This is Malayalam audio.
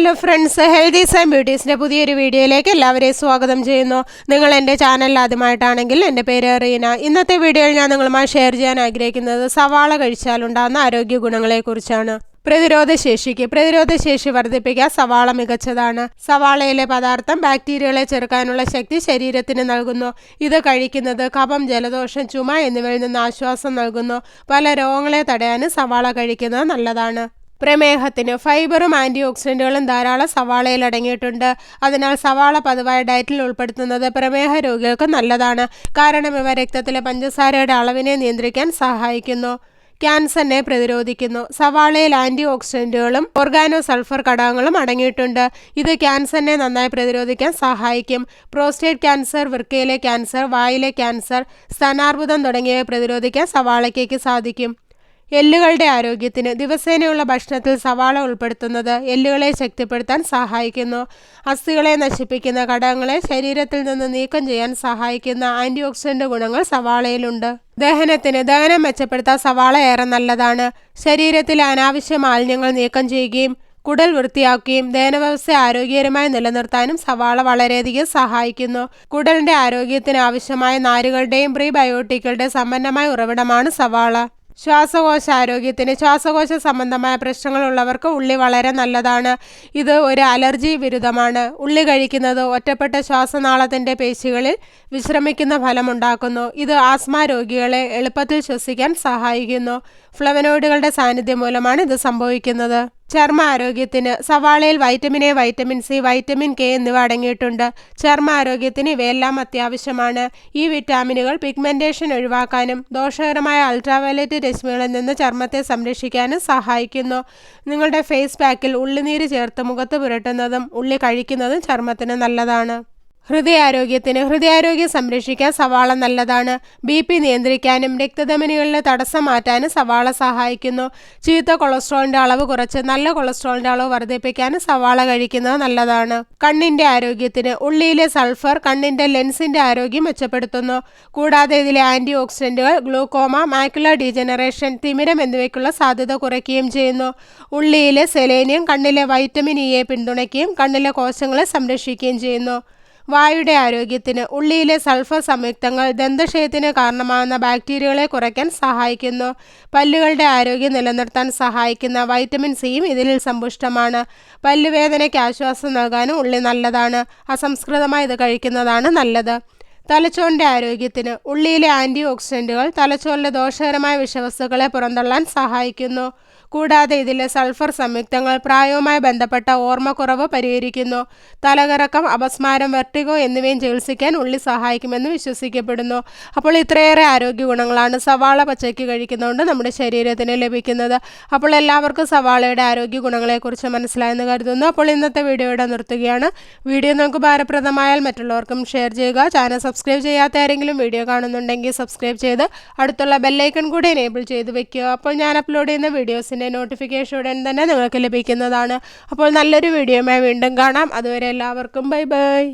ഹലോ ഫ്രണ്ട്സ് ഹെൽത്തി സൈൻ ബ്യൂട്ടീസിന്റെ പുതിയൊരു വീഡിയോയിലേക്ക് എല്ലാവരെയും സ്വാഗതം ചെയ്യുന്നു. നിങ്ങൾ എന്റെ ചാനൽ ആദ്യമായിട്ടാണെങ്കിൽ എന്റെ പേര് റീന. ഇന്നത്തെ വീഡിയോയിൽ ഞാൻ നിങ്ങളുമായി ഷെയർ ചെയ്യാൻ ആഗ്രഹിക്കുന്നത് സവാള കഴിച്ചാലുണ്ടാകുന്ന ആരോഗ്യ ഗുണങ്ങളെക്കുറിച്ചാണ്. പ്രതിരോധശേഷിക്ക് പ്രതിരോധശേഷി പ്രതിരോധ ശേഷി വർദ്ധിപ്പിക്കാൻ സവാള മികച്ചതാണ്. സവാളയിലെ പദാർത്ഥം ബാക്ടീരിയകളെ ചെറുക്കാനുള്ള ശക്തി ശരീരത്തിന് നൽകുന്നു. ഇത് കഴിക്കുന്നത് കഫം ജലദോഷം ചുമ എന്നിവയിൽ നിന്ന് ആശ്വാസം നൽകുന്നു. പല രോഗങ്ങളെ തടയാനും സവാള കഴിക്കുന്നത് നല്ലതാണ്. പ്രമേഹത്തിന് ഫൈബറും ആന്റി ഓക്സിഡന്റുകളും ധാരാളം സവാളയിൽ അടങ്ങിയിട്ടുണ്ട്. അതിനാൽ സവാള പതിവായ ഡയറ്റിൽ ഉൾപ്പെടുത്തുന്നത് പ്രമേഹ രോഗികൾക്ക് നല്ലതാണ്. കാരണം ഇവ രക്തത്തിലെ പഞ്ചസാരയുടെ അളവിനെ നിയന്ത്രിക്കാൻ സഹായിക്കുന്നു. ക്യാൻസറിനെ പ്രതിരോധിക്കുന്നു. സവാളയിൽ ആന്റി ഓക്സിഡന്റുകളും ഓർഗാനോ സൾഫർ ഘടകങ്ങളും അടങ്ങിയിട്ടുണ്ട്. ഇത് ക്യാൻസറിനെ നന്നായി പ്രതിരോധിക്കാൻ സഹായിക്കും. പ്രോസ്റ്റേറ്റ് ക്യാൻസർ വൃക്കയിലെ ക്യാൻസർ വായിലെ ക്യാൻസർ സ്ഥാനാർബുദം തുടങ്ങിയവ പ്രതിരോധിക്കാൻ സവാളയ്ക്ക് സാധിക്കും. എല്ലുകളുടെ ആരോഗ്യത്തിന് ദിവസേനയുള്ള ഭക്ഷണത്തിൽ സവാള ഉൾപ്പെടുത്തുന്നത് എല്ലുകളെ ശക്തിപ്പെടുത്താൻ സഹായിക്കുന്നു. അസ്ഥികളെ നശിപ്പിക്കുന്ന ഘടകങ്ങളെ ശരീരത്തിൽ നിന്ന് നീക്കം ചെയ്യാൻ സഹായിക്കുന്ന ആന്റി ഓക്സിഡന്റ് ഗുണങ്ങൾ സവാളയിലുണ്ട്. ദഹനത്തിന് ദഹനം മെച്ചപ്പെടുത്താൻ സവാള ഏറെ നല്ലതാണ്. ശരീരത്തിലെ അനാവശ്യ മാലിന്യങ്ങൾ നീക്കം ചെയ്യുകയും കുടൽ വൃത്തിയാക്കുകയും ദഹനവ്യവസ്ഥ ആരോഗ്യകരമായി നിലനിർത്താനും സവാള വളരെയധികം സഹായിക്കുന്നു. കുടലിന്റെ ആരോഗ്യത്തിന് ആവശ്യമായ നാരുകളുടെയും പ്രീബയോട്ടിക്കുകളുടെ സമ്പന്നമായ ഉറവിടമാണ് സവാള. ശ്വാസകോശ ആരോഗ്യത്തിന് ശ്വാസകോശ സംബന്ധമായ പ്രശ്നങ്ങളുള്ളവർക്ക് ഉള്ളി വളരെ നല്ലതാണ്. ഇത് ഒരു അലർജി വിരുദ്ധമാണ്. ഉള്ളി കഴിക്കുന്നത് ഒറ്റപ്പെട്ട ശ്വാസനാളത്തിന്റെ പേശികളിൽ വിശ്രമിക്കുന്ന ഫലമുണ്ടാക്കുന്നു. ഇത് ആസ്മ രോഗികളെ എളുപ്പത്തിൽ ശ്വസിക്കാൻ സഹായിക്കുന്നു. ഫ്ലവനോയിഡുകളുടെ സാന്നിധ്യം മൂലമാണ് ഇത് സംഭവിക്കുന്നത്. ചർമ്മ ആരോഗ്യത്തിന് സവാളയിൽ vitamin A vitamin C vitamin K എന്നിവ അടങ്ങിയിട്ടുണ്ട്. ചർമ്മ ആരോഗ്യത്തിന് ഇവയെല്ലാം അത്യാവശ്യമാണ്. ഈ വിറ്റാമിനുകൾ പിഗ്മെന്റേഷൻ ഒഴിവാക്കാനും ദോഷകരമായ അൾട്രാവയലറ്റ് രശ്മികളിൽ നിന്ന് ചർമ്മത്തെ സംരക്ഷിക്കാനും സഹായിക്കുന്നു. നിങ്ങളുടെ ഫേസ് പാക്കിൽ ഉള്ളിനീര് ചേർത്ത് മുഖത്ത് പുരട്ടുന്നതും ഉള്ളി കഴിക്കുന്നതും ചർമ്മത്തിന് നല്ലതാണ്. ഹൃദയാരോഗ്യത്തിന് ഹൃദയാരോഗ്യം സംരക്ഷിക്കാൻ സവാള നല്ലതാണ്. ബി പി നിയന്ത്രിക്കാനും രക്തധമനികളിലെ തടസ്സം മാറ്റാനും സവാള സഹായിക്കുന്നു. ചീത്ത കൊളസ്ട്രോളിന്റെ അളവ് കുറച്ച് നല്ല കൊളസ്ട്രോളിന്റെ അളവ് വർദ്ധിപ്പിക്കാനും സവാള കഴിക്കുന്നത് നല്ലതാണ്. കണ്ണിന്റെ ആരോഗ്യത്തിന് ഉള്ളിയിലെ സൾഫർ കണ്ണിന്റെ ലെൻസിന്റെ ആരോഗ്യം മെച്ചപ്പെടുത്തുന്നു. കൂടാതെ ഇതിലെ ആന്റി ഓക്സിഡന്റുകൾ ഗ്ലൂക്കോമ മാക്യുലർ ഡീജനറേഷൻ തിമിരം എന്നിവയ്ക്കുള്ള സാധ്യത കുറയ്ക്കുകയും ചെയ്യുന്നു. ഉള്ളിയിലെ സെലേനിയം കണ്ണിലെ വൈറ്റമിൻ ഇയെ പിന്തുണയ്ക്കുകയും കണ്ണിലെ കോശങ്ങളെ സംരക്ഷിക്കുകയും ചെയ്യുന്നു. വായുടെ ആരോഗ്യത്തിന് ഉള്ളിയിലെ സൾഫർ സംയുക്തങ്ങൾ ദന്തക്ഷയത്തിന് കാരണമാകുന്ന ബാക്ടീരിയകളെ കുറയ്ക്കാൻ സഹായിക്കുന്നു. പല്ലുകളുടെ ആരോഗ്യം നിലനിർത്താൻ സഹായിക്കുന്ന വൈറ്റമിൻ സിയും ഇതിൽ സമ്പുഷ്ടമാണ്. പല്ലുവേദനയ്ക്ക് ആശ്വാസം നൽകാനും ഉള്ളി നല്ലതാണ്. അസംസ്കൃതമായി ഇത് കഴിക്കുന്നതാണ് നല്ലത്. തലച്ചോറിന്റെ ആരോഗ്യത്തിന് ഉള്ളിയിലെ ആന്റി ഓക്സിഡന്റുകൾ തലച്ചോറിലെ ദോഷകരമായ വിഷവസ്തുക്കളെ പുറന്തള്ളാൻ സഹായിക്കുന്നു. കൂടാതെ ഇതിലെ സൾഫർ സംയുക്തങ്ങൾ പ്രായവുമായി ബന്ധപ്പെട്ട ഓർമ്മക്കുറവ് പരിഹരിക്കുന്നു. തലകറക്കം അപസ്മാരം വെർട്ടിഗോ എന്നിവയും ചികിത്സിക്കാൻ ഉള്ളി സഹായിക്കുമെന്ന് വിശ്വസിക്കപ്പെടുന്നു. അപ്പോൾ ഇത്രയേറെ ആരോഗ്യ ഗുണങ്ങളാണ് സവാള പച്ചയ്ക്ക് കഴിക്കുന്നതുകൊണ്ട് നമ്മുടെ ശരീരത്തിന് ലഭിക്കുന്നത്. അപ്പോൾ എല്ലാവർക്കും സവാളയുടെ ആരോഗ്യ ഗുണങ്ങളെക്കുറിച്ച് മനസ്സിലായെന്ന് കരുതുന്നു. അപ്പോൾ ഇന്നത്തെ വീഡിയോ വീഡിയോയുടെ നിർത്തുകയാണ്. വീഡിയോ നമുക്ക് ഭാരപ്രദമായാൽ മറ്റുള്ളവർക്കും ഷെയർ ചെയ്യുക. ചാനൽ സബ്സ്ക്രൈബ് ചെയ്യാത്ത ആരെങ്കിലും വീഡിയോ കാണുന്നുണ്ടെങ്കിൽ സബ്സ്ക്രൈബ് ചെയ്ത് അടുത്തുള്ള ബെല്ലൈക്കൺ കൂടി എനേബിൾ ചെയ്ത് വെക്കുക. അപ്പോൾ ഞാൻ അപ്ലോഡ് ചെയ്യുന്ന വീഡിയോസിന്റെ നോട്ടിഫിക്കേഷൻ ഉടൻ തന്നെ നിങ്ങൾക്ക് ലഭിക്കുന്നതാണ്. അപ്പോൾ നല്ലൊരു വീഡിയോയുമായി വീണ്ടും കാണാം. അതുവരെ എല്ലാവർക്കും ബൈ ബൈ